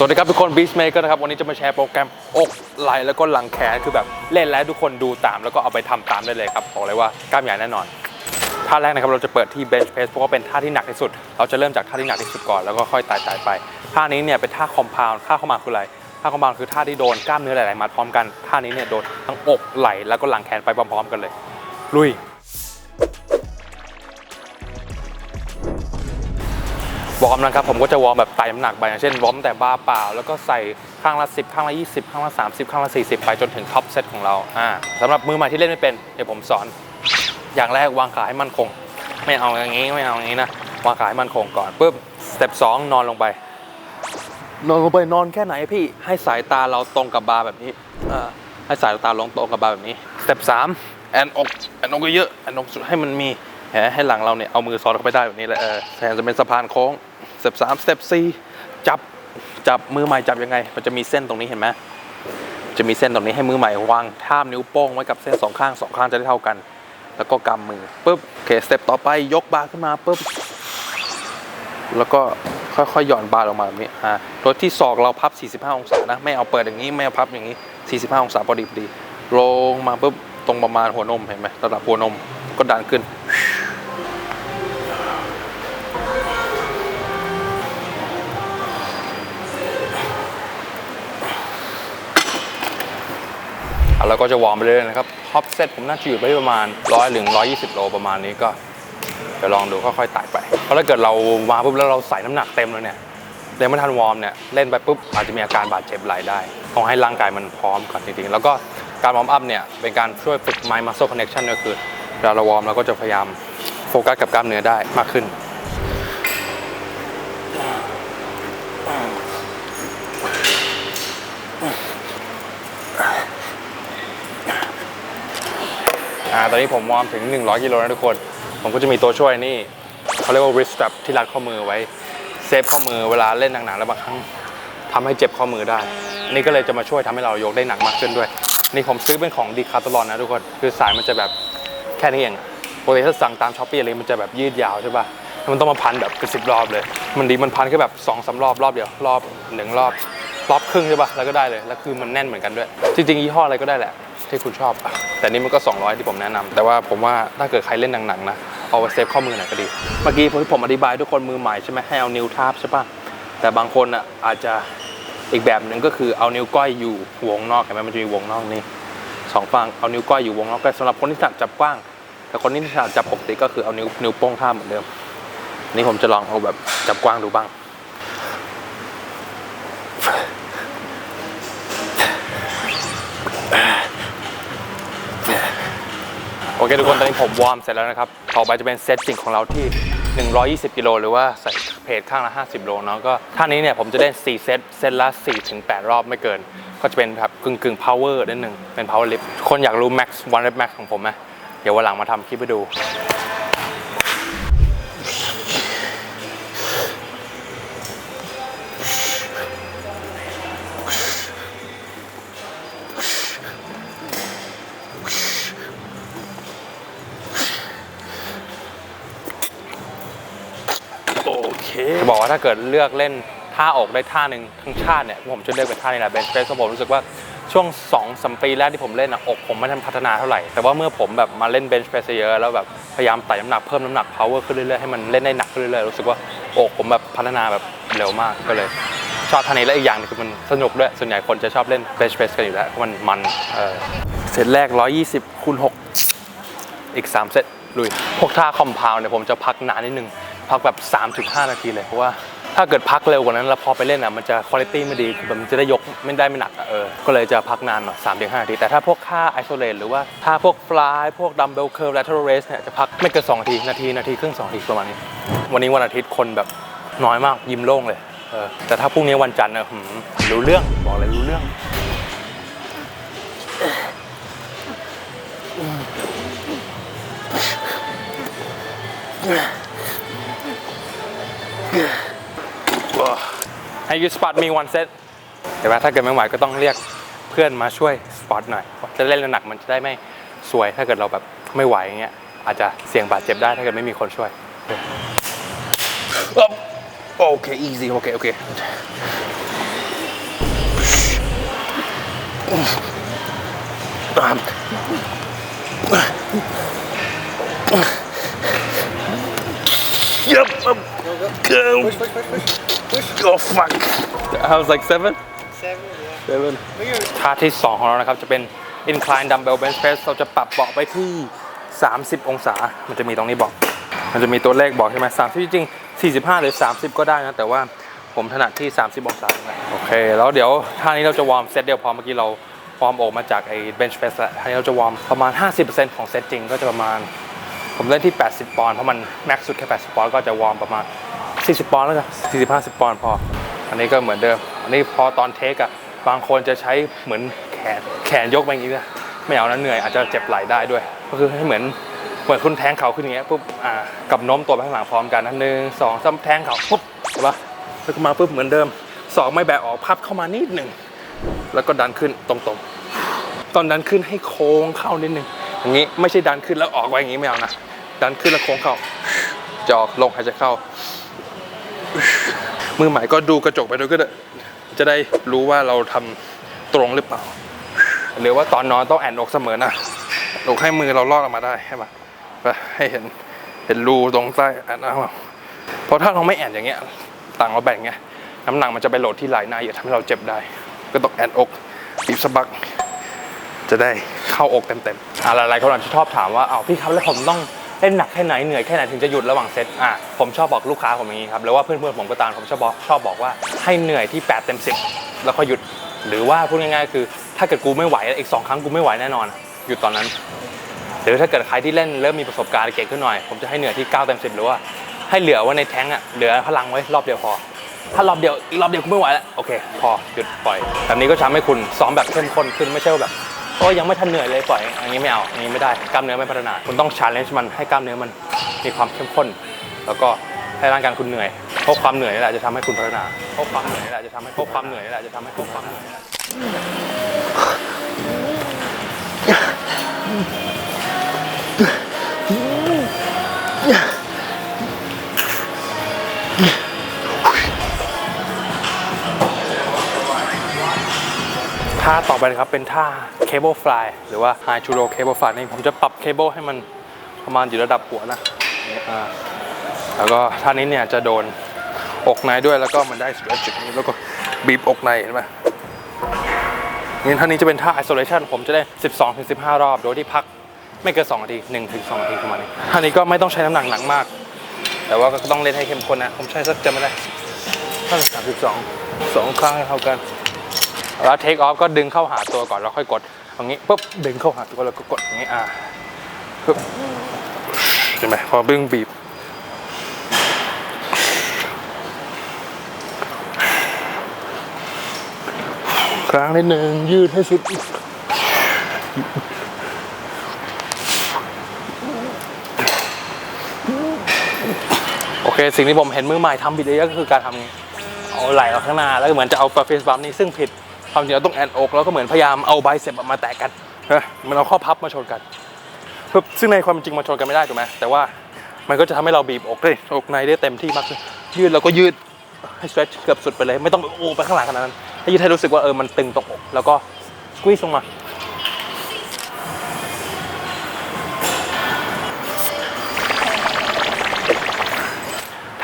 สวัสดีครับทุกคนบีสเมกนะครับ วันนี้จะมาแชร์โปรแกรมอกไหล่แล้วก็หลังแขนคือแบบเล่นแล้วทุกคนดูตาม แล้วก็เอาไปทำตามได้เลยครับ บอกเลยว่ากล้ามใหญ่แน่นอน ท่าแรกนะครับเราจะเปิดที่ bench press เพราะว่าเป็นท่าที่หนักที่สุด เราจะเริ่มจากท่าที่หนักที่สุดก่อนแล้วก็ค่อยไต่ไต่ไป ท่านี้เนี่ยเป็นท่า compound ท่า compound คืออะไร ท่า compound คือท่าที่โดนกล้ามเนื้อหลายๆมัดพร้อมกัน ท่านี้เนี่ยโดนทั้งอกไหล่แล้วก็หลังแขนไปพร้อมๆกันเลย ลุย วอร์มนะครับผมก็จะวอร์มแบบไต่น้ำหนักไปอย่างเช่นวอร์มแต่บาร์เปล่า แล้วก็ใส่ข้างละ 10 ข้างละ 20 ข้างละ 30 ข้างละ 40 ไปจนถึงท็อปเซตของเราอ่าสำหรับมือใหม่ที่เล่นไม่เป็นเดี๋ยวผมสอน อย่างแรกวางขาให้มั่นคง ไม่เอาอย่างนี้ไม่เอาอย่างนี้นะวางขาให้มั่นคงก่อนปุ๊บสเต็ปสองนอนลงไป นอนลงไปนอนแค่ไหนพี่ให้สายตาเราตรงกับบาร์แบบนี้อ่าให้สายตาลงตรงกับบาร์แบบนี้สเต็ปสามแอนอกแอนอกเยอะๆแอนอกสุดให้มันมีแหมให้หลังเราเนี่ยเอามือสอดเข้าไปได้แบบนี้เลยเออแทนจะเป็นสะพานโค้ง สเต็ปสามสเต็ปสี่จับจับมือใหม่จับยังไง มันจะมีเส้นตรงนี้เห็นไหมจะมีเส้นตรงนี้ให้มือใหม่วางท่ามนิ้วโป้งไว้กับเส้นสองข้างสองข้างจะได้เท่ากัน แล้วก็กำมือปุ๊บโอเคสเต็ปต่อไปยกบาร์ขึ้นมาปุ๊บแล้วก็ค่อยๆหย่อนบาร์ลงมาแบบนี้อ่าโดยที่ศอกเราพับ 45 องศานะไม่เอาเปิดอย่างนี้ไม่เอาพับอย่างนี้ 45 องศาพอดีพอดีลงมาปุ๊บตรงประมาณหัวนมเห็นไหมระดับหัวนมก็ดันขึ้น อะเราก็จะวอร์มไปเรื่อยๆนะครับท็อปเซตผมน่าจะอยู่ไปประมาณ100ถึง120โลประมาณนี้ก็เดี๋ยวลองดูค่อยๆไต่ไป เพราะถ้าเกิดเรามาปุ๊บแล้วเราใส่น้ำหนักเต็มเลยเนี่ยเดี๋ยวไม่ทันวอร์มเนี่ยเล่นไปปุ๊บอาจจะมีอาการบาดเจ็บไหลได้ต้องให้ร่างกายมันพร้อมก่อนจริงๆ แล้วก็การวอร์มอัพเนี่ยเป็นการช่วยฝึก mind muscle connection ก็คือเวลาเราวอร์มเราก็จะพยายามโฟกัสกับกล้ามเนื้อได้มากขึ้น อ่าตอนนี้ผมวอร์มถึง 100 กิโลนะทุกคน ผมก็จะมีตัวช่วยนี่เขาเรียกว่า wrist strap ที่รัดข้อมือไว้เซฟข้อมือเวลาเล่นหนักๆแล้วบางครั้งทำให้เจ็บข้อมือได้ นี่ก็เลยจะมาช่วยทำให้เรายกได้หนักมากขึ้นด้วย นี่ผมซื้อเป็นของดีคาตลอนนะทุกคน คือสายมันจะแบบแค่นี้เองปกติถ้าสั่งตามช้อปปี้อะไรมันจะแบบยืดยาวใช่ป่ะแล้วมันต้องมาพันแบบเป็นสิบรอบเลย มันดีมันพันแค่แบบสองสารอบรอบเดียวรอบหนึ่งรอบ รอบครึ่งใช่ป่ะแล้วก็ได้เลย แล้วคือมันแน่นเหมือนกันด้วย จริงๆยี่ห้ออะไรก็ได้แหละ ที่คุณชอบ แต่นี่มันก็ 200 ที่ผมแนะนำแต่ว่าผมว่าถ้าเกิดใครเล่นหนังๆนะ เอาไว้เซฟข้อมือหน่อยก็ดี เมื่อกี้ผมผมอธิบายทุกคนมือใหม่ใช่ไหมให้เอานิ้วทาบใช่ปะแต่บางคนอะอาจจะอีกแบบหนึ่งก็คือเอานิ้วก้อยอยู่วงนอกเห็นไหมมันจะมีวงนอกนี่สองฝั่งเอานิ้วก้อยอยู่วงนอกก็สำหรับคนที่ถนัดจับกว้าง แต่คนที่ถนัดจับปกติก็คือเอานิ้วนิ้วโป้งท่าบเหมือนเดิม นี่ผมจะลองเอาแบบจับกว้างดูบ้าง โอเคทุกคนตอนนี้ผมวอร์มเสร็จแล้วนะครับ ต่อไปจะเป็นเซตจริงของเราที่ 120 กิโลหรือว่าใส่เพจข้างละ 50 โลเนาะก็ท่านี้เนี่ยผมจะเล่น 4 เซต เซตละ4ถึง8รอบไม่เกิน ก็จะเป็นแบบกึ่งกึ่ง power นิดนึงเป็น power lift คนอยากรู้ max one rep max ของผมไหมเดี๋ยววันหลังมาทำคลิปไปดู จะบอกว่าถ้าเกิดเลือกเล่นท่าอกได้ท่าหนึ่งทั้งชาติเนี่ยผมจะเลือกเป็นท่านี้แหละเบนช์เพรสเพราะผมรู้สึกว่าช่วง2อสมปีแรกที่ผมเล่นอะอกผมไม่ทันพัฒนาเท่าไหร่ แต่ว่าเมื่อผมแบบมาเล่นเบนช์เพรสเยอะแล้วแบบพยายามไต่น้ำหนักเพิ่มน้ำหนัก power ขึ้นเรื่อยๆให้มันเล่นได้หนักขึ้นเรื่อยๆรู้สึกว่าอกผมแบบพัฒนาแบบเร็วมากก็เลยชอบท่านี้และอีกอย่างหนึงคือมันสนุกด้วยส่วนใหญ่คนจะชอบเล่นเบนช์เพรสกันอยู่แล้วเพราะมันมันเออเซตแรก 120คูณ6อีก 3 เซตลุยพวกท่าคอมเพลเนี่ยผมจะพักนานนิดนึง พักแบบ 3-5 นาทีเลยเพราะว่าถ้าเกิดพักเร็วกว่านั้นแล้วพอไปเล่นอะมันจะคุณภาพไม่ดีคือแบบมันจะได้ยกไม่ได้ไม่หนักอะเออก็เลยจะพักนานหน่อย3-5นาที แต่ถ้าพวกท่าไอโซเลตหรือว่าท่าพวกฟลายพวกดัมเบลเคิร์ฟและท r เรสเนี่ยจะพักไม่เกิน2นาที นาที นาที ครึ่ง2นาที ประมาณนี้ วันนี้วันอาทิตย์คนแบบน้อยมากยิ้มโล่งเลยเออแต่ถ้าพรุ่งนี้วันจันทร์เนี่ยรู้เรื่องบอกเลยรู้เรื่อง ให้ยูสปอตมีวันเซตแต่ว่าถ้าเกิดไม่ไหวก็ต้องเรียกเพื่อนมาช่วยสปอตหน่อย จะเล่นหนักมันจะได้ไม่สวย ถ้าเกิดเราแบบไม่ไหวอย่างเงี้ยอาจจะเสี่ยงบาดเจ็บได้ถ้าเกิดไม่มีคนช่วยโอเค easy โอเคโอเค Yep. Go. Go fuck. I was like seven. Seven, yeah. Seven. Look at ท่าที่ 2 ของเรานะครับ จะเป็น incline dumbbell bench press เราจะปรับเบาะไปที่ 30 องศา มันจะมีตรงนี้บอก มันจะมีตัวเลขบอกใช่ไหม30จริงๆ45 หรือ 30 ก็ได้นะ แต่ว่าผมถนัดที่ 30 องศานะโอเค แล้วเดี๋ยวท่านี้เราจะวอร์มเซตเดียวพอเมื่อกี้เราวอร์มออกมาจากไอ้ bench press แล้วท่านี้เราจะวอร์มประมาณ 50%ของเซตจริงก็จะประมาณ ผมเล่นที่ 80 ปอนด์เพราะมันแม็กซ์สุดแค่ 80 ปอนด์ก็จะวอร์มประมาณ 40 ปอนด์แล้วกัน40 50ปอนด์พอ อันนี้ก็เหมือนเดิม อันนี้พอตอนเทคอะบางคนจะใช้เหมือนแขนแขนยกไปอย่างนี้นะไม่เอานะเหนื่อยอาจจะเจ็บไหล่ได้ด้วย ก็คือให้เหมือนเหมือนคุณแทงเข่าขึ้นอย่างเงี้ยปุ๊บอ่ากับโน้มตัวไปข้างหลังพร้อมกันนะหนึ่งสองสามแทงเข่าปุ๊บเห็นปะแล้วก็มาปุ๊บเหมือนเดิมสองไม่แบะออกพับเข้ามานิดหนึ่งแล้วก็ดันขึ้นตรงๆ ตอนดันขึ้นให้โค้งเข้านิดนึงอย่างนี้ไม่ใช่ดันขึ้นแล้วออกไปอย่างนี้ไม่เอานะดันขึ้นแล้วโค้งเข้าจอกลงหายใจเข้า มือใหม่ก็ดูกระจกไปด้วยก็ได้จะได้รู้ว่าเราทำตรงหรือเปล่า หรือว่าตอนนอนต้องแอนอกเสมอนะอกให้มือเราลอดออกมาได้ใช่ปะไปให้เห็นเห็นรูตรงใต้แอนเอาเพราะถ้าเราไม่แอนอย่างเงี้ยต่างเราแบ่งไงน้ำหนักมันจะไปโหลดที่ไหล่หน้าเยอะทำให้เราเจ็บได้ ก็ต้องแอนอกบีบสะบัก จะได้เข้าอกเต็มๆอะหลายๆคนอาจจะชอบถามว่าอ้าวพี่ครับแล้วผมต้อง เล่นหนักแค่ไหนเหนื่อยแค่ไหนถึงจะหยุดระหว่างเซตอะผมชอบบอกลูกค้าผมอย่างนี้ครับหรือว่าเพื่อนๆผมก็ตามผมชอบบอกชอบบอกว่าให้เหนื่อยที่ 8 เต็ม 10 แล้วก็หยุด หรือว่าพูดง่ายๆ คือ ถ้าเกิดกูไม่ไหวอีกสองครั้งกูไม่ไหวแน่นอนหยุดตอนนั้น หรือถ้าเกิดใครที่เล่นเริ่มมีประสบการณ์เก่งขึ้นหน่อย ผมจะให้เหนื่อยที่ 9 เต็ม 10 หรือว่าให้เหลือว่าในแท้งอะเหลือพลังไว้รอบเดียวพอถ้ารอบเดียวอีกรอบเดียวกูไม่ไหวแล้วโอเค พอหยุดปล่อยแบบนี้ก็ทำให้คุณซ้อมแบบเข้มข้นขึ้นไม่ใช่ว่าแบบ โอ้ยังไม่ทันเหนื่อยเลยปล่อยอย่างนี้ไม่เอาอย่างนี้ไม่ได้ กล้ามเนื้อไม่พัฒนา คุณต้องชาเลนจ์มันให้กล้ามเนื้อมันมีความเข้มข้น แล้วก็ให้ร่างกายคุณเหนื่อยเพราะความเหนื่อยนี่แหละจะทำให้คุณพัฒนาเพราะความเหนื่อยนี่แหละจะทำให้เพราะความเหนื่อยนี่แหละจะทำให้คุณความเหนื่อยท่าต่อไปนะครับเป็นท่า เคเบิลฟลายหรือว่า High Judo Cable Fly นี่ผมจะปรับเคเบิลให้มันประมาณอยู่ระดับหัวนะแล้วก็ท่านี้เนี่ยจะโดนอกในด้วยแล้วก็มันได้ stretch จุดนี้แล้วก็บีบอกในเห็นไหมนี่ท่านี้จะเป็นท่า isolation ผมจะได้ 12ถึง15 รอบ โดยที่พักไม่เกิน2นาที1ถึง2นาทีประมาณนี้ท่านี้ก็ไม่ต้องใช้น้ำหนักหนักมาก แต่ว่าก็ต้องเล่นให้เข้มข้นนะ ผมใช้สักจะไม่ได้ท่าสามสิบสองสองครั้งให้เท่ากัน แล้วเทคออฟก็ดึงเข้าหาตัวก่อนแล้วค่อยกด อย่างนี้ปุ๊บดึงเข้าหาตัวแล้วก็กดอย่างนี้อ่าปุ๊บเห็นไหมพอดึงบีบครั้งนิดหนึ่งยืดให้สุดโอเคสิ่งที่ผมเห็นมือใหม่ทำผิดเยอะก็คือการทำงี้เอาไหล่ออกข้างหน้า แล้วเหมือนจะเอาเฟสบัมนี่ซึ่งผิด ความจริงเราต้องแอนอกแล้วก็เหมือนพยายามเอาไบเซ็ปมาแตะกันเฮ้ยมันเอาข้อพับมาชนกันปึ๊บซึ่งในความจริงมันชนกันไม่ได้ถูกไหมแต่ว่ามันก็จะทำให้เราบีบอกได้อกในได้เต็มที่มากขึ้นยืดแล้วก็ยืดให้ stretch เกือบสุดไปเลย ไม่ต้องโอ้ไปข้างหลังขนาดนั้นให้ยืดให้รู้สึกว่าเออมันตึงตรงอก แล้วก็ squeeze ลงมา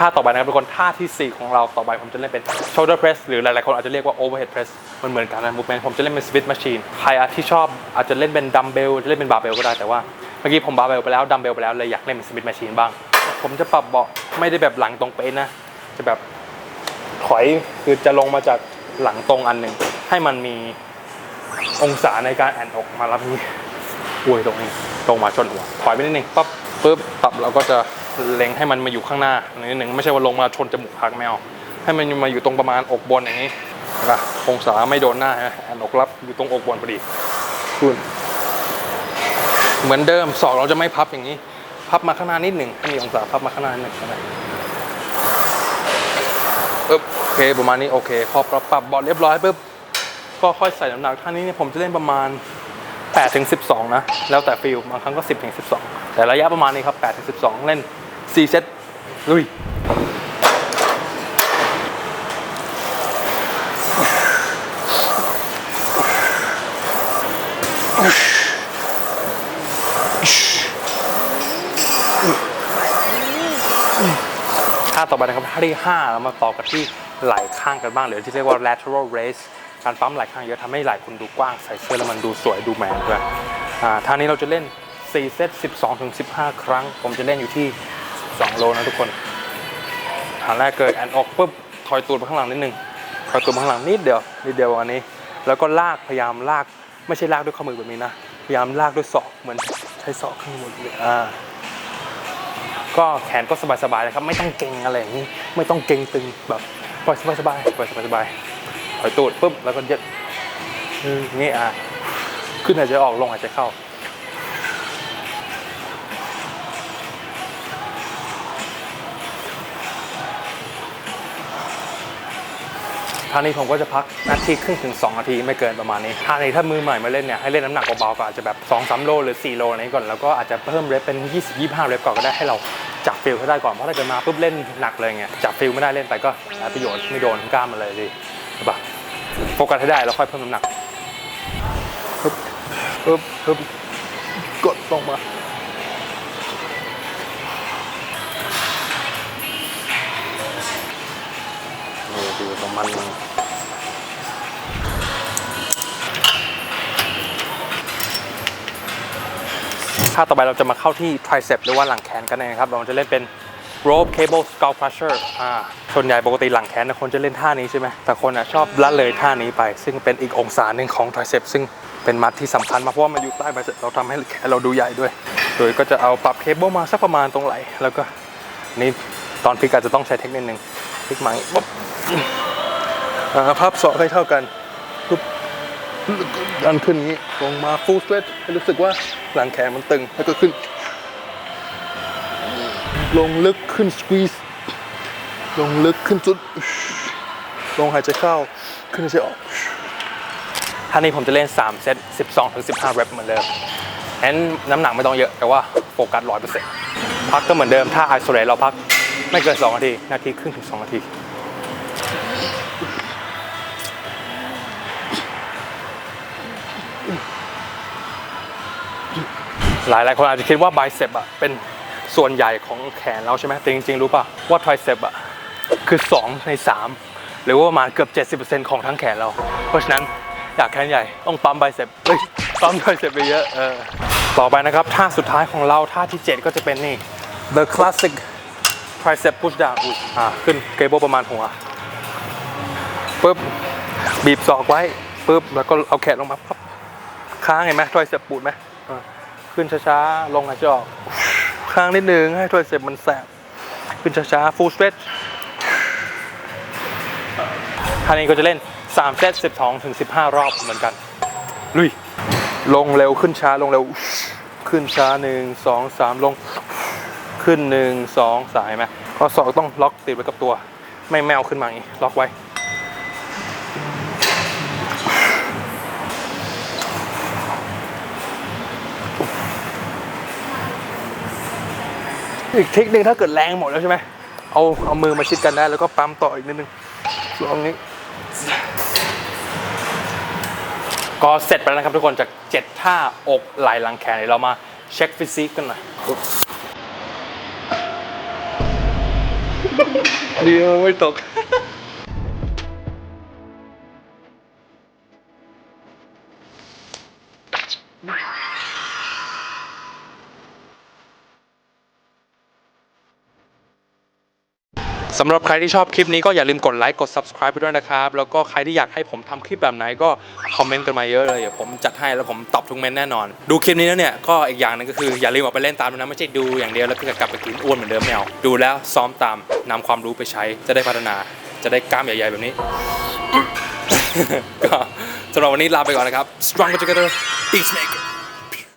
ท่าต่อไปนะครับทุกคนท่าทีสี่ 4 ของเราต่อไปผมจะเล่นเป็น shoulder press หรือหลายๆคนอาจจะเรียกว่า overhead press มันเหมือนกันนะ movement ผมจะเล่นเป็น smith machine ใครที่ชอบอาจจะเล่นเป็นดัมเบลจะเล่นเป็นบาร์เบลก็ได้แต่ว่าเมื่อกี้ผมบาร์เบลไปแล้วดัมเบลไปแล้วเลยอยากเล่นเป็น smith machine บ้าง ผมจะปรับเบาะไม่ได้แบบหลังตรงเป๊ะนะ จะแบบถอยคือจะลงมาจากหลังตรงอันหนึ่งให้มันมีองศาในการแอนออกมารับนี้อวยตรงนี้ตรงมาชนหัวถอยไปนิดนึงปั๊บปุ๊บปรับเราก็จะ เล็งให้มันมาอยู่ข้างหน้านิดนึงไม่ใช่ว่าลงมาชนจมูกพักไม่เอาให้มันมาอยู่ตรงประมาณอกบนอย่างนี้เห็นปะองศาไม่โดนหน้าฮะอันอกรับอยู่ตรงอกบนพอดีคุณเหมือนเดิมศอกเราจะไม่พับอย่างนี้ พับมาข้างหน้านิดหนึ่งให้มีองศาพับมาข้างหน้านิดหนึ่งก็ได้ปึ๊บโอเคประมาณนี้โอเค พอปรับปรับบอลเรียบร้อยปุ๊บก็ค่อยใส่น้ำหนักท่านี้เนี่ยผมจะเล่นประมาณ8ถึง12 นะ แล้วแต่ฟิลบางครั้งก็ 10ถึง12 แต่ระยะประมาณนี้ครับ8ถึง12 เล่น 4 เซตลุยท่าต่อไปนะครับท่าที่5เรามาต่อกันที่ไหล่ข้างกันบ้างหรือที่เรียกว่า lateral raise การปั๊มไหล่ข้างเยอะทำให้ไหล่คุณดูกว้างใส่เสื้อแล้วมันดูสวยดูแมนด้วยอ่าท่านี้เราจะเล่น 4 เซต 12ถึง15 ครั้ง ผมจะเล่นอยู่ที่ 2 โลนะทุกคนฐานแรกเกิดแอนออกปุ๊บถอยตูดไปข้างหลังนิดนึงถอยตูดไปข้างหลังนิดเดียวนิดเดียวอันนี้ แล้วก็ลากพยายามลากไม่ใช่ลากด้วยข้อมือแบบนี้นะพยายามลากด้วยศอกเหมือนใช้ศอกข้างบนเลยอ่าก็แขนก็สบายๆนะครับ ไม่ต้องเก่งอะไรอย่างนี้ ไม่ต้องเก่งตึงแบบปล่อยสบายๆปล่อยสบายๆปล่อยตูดปุ๊บแล้วก็ยึดนี่อะขึ้นหายใจออกลงหายใจเข้า ท่านี้ผมก็จะพักนาทีครึ่งถึง2นาทีไม่เกินประมาณนี้ท่านี้ถ้ามือใหม่มาเล่นเนี่ยให้เล่นน้ำหนักเบาๆก่อนอาจจะแบบ2 3โลหรือ 4 โลอะไรก่อนแล้วก็อาจจะเพิ่มเรปเป็น20 25เรปก่อนก็ได้ให้เราจับฟิลให้ได้ก่อนเพราะถ้าเกิดมาปุ๊บเล่นหนักเลยเงี้ยจับฟิลไม่ได้เล่นไปก็หาประโยชน์ไม่โดนกล้ามมาเลยดิใช่ปะโฟกัสให้ได้แล้วค่อยเพิ่มน้ำหนักปึ๊บปึ๊บปึ๊บกดลงมานี่ดูของมัน ท่าต่อไปเราจะมาเข้าที่ tricep หรือว่าหลังแขนกันนะครับ เราจะเล่นเป็น rope cable skull crusher อ่าส่วนใหญ่ปกติหลังแขนคนจะเล่นท่านี้ใช่ไหมแต่คนอะชอบละเลยท่านี้ไป ซึ่งเป็นอีกองศาหนึ่งของ tricep ซึ่งเป็นมัดที่สำคัญมากเพราะว่ามันอยู่ใต้ bicep เราทำให้แขนเราดูใหญ่ด้วย โดยก็จะเอาปรับเคเบิลมาสักประมาณตรงไหล่แล้วก็นี่ตอนพลิกอาจจะต้องใช้เทคนิคนึงพลิกมั่งปุ๊บอ่าพับศอกให้เท่ากันปุ๊บดันขึ้นนี้ลงมา full stretch ให้รู้สึกว่า หลังแขนมันตึง แล้วก็ขึ้น ลงลึกขึ้น squeeze ลงลึกขึ้นสุด ลงหายใจเข้า ขึ้นหายใจออกท่านี้ผมจะเล่น 3 เซต 12 ถึง 15 rep เหมือนเดิมงั้นน้ำหนักไม่ต้องเยอะ แต่ว่าโฟกัส100%พักก็เหมือนเดิม ถ้า isolate เราพักไม่เกิน 2 นาที นาทีครึ่งถึง 2 นาที หลายหลายคนอาจจะคิดว่าไบเซปอะเป็นส่วนใหญ่ของแขนเราใช่ไหมแต่จริงๆ รู้ป่ะว่าไทรเซปอะคือ 2 ใน 3 หรือว่าประมาณเกือบ 70%ของทั้งแขนเรา เพราะฉะนั้นอยากแขนใหญ่ต้องปั๊มไบเซปเอ้ยปั๊มไทรเซปไปเยอะเออต่อไปนะครับท่าสุดท้ายของเราท่าที่ 7 ก็จะเป็นนี่ the classic tricep push down อุ๊ยอ่าขึ้นเกเบิลประมาณหัวปุ๊บบีบศอกไว้ปุ๊บแล้วก็เอาแขนลงมาพับค้างเห็นไหมทอยเสพปูดไหมอ่า ขึ้นช้าๆ ลงหายใจออกค้างนิดนึงให้ทอยเสพมันแสบ ขึ้นช้าๆ full stretch ท่านี้ก็จะเล่น 3 เซต 12 ถึง 15 รอบเหมือนกัน ลุย ลงเร็วขึ้นช้าลงเร็ว ขึ้นช้า 1 2 3 ลง ขึ้น 1 2 3เห็นไหมข้อศอกต้องล็อกติดไว้กับตัว ไม่แมวขึ้นมาอย่างนี้ ล็อกไว้ อีกเทคนึงถ้าเกิดแรงหมดแล้วใช่ไหมเอาเอามือมาชิดกันได้แล้วก็ปั๊มต่ออีกนิดนึงลองนี้ก็เสร็จไปแล้วนะครับทุกคนจาก 7 ท่าอกไหล่หลังแขนเดี๋ยวเรามาเช็คฟิสิกกันหน่อยดีไม่ตก สำหรับใครที่ชอบคลิปนี้ก็อย่าลืมกดไลค์กด subscribe ไปด้วยนะครับ แล้วก็ใครที่อยากให้ผมทำคลิปแบบไหนก็คอมเมนต์กันมาเยอะเลยเดี๋ยวผมจัดให้แล้วผมตอบทุกเมนต์แน่นอน ดูคลิปนี้แล้วเนี่ยก็อีกอย่างหนึงก็คืออย่าลืมออกไปเล่นตามนะไม่ใช่ดูอย่างเดียวแล้วก็กลับไปกินอ้วนเหมือนเดิมไม่เอาดูแล้วซ้อมตามนำความรู้ไปใช้จะได้พัฒนาจะได้กล้ามใหญ่ๆแบบนี้ก็สำหรับวันนี้ลาไปก่อนนะครับ Strong together Big Snake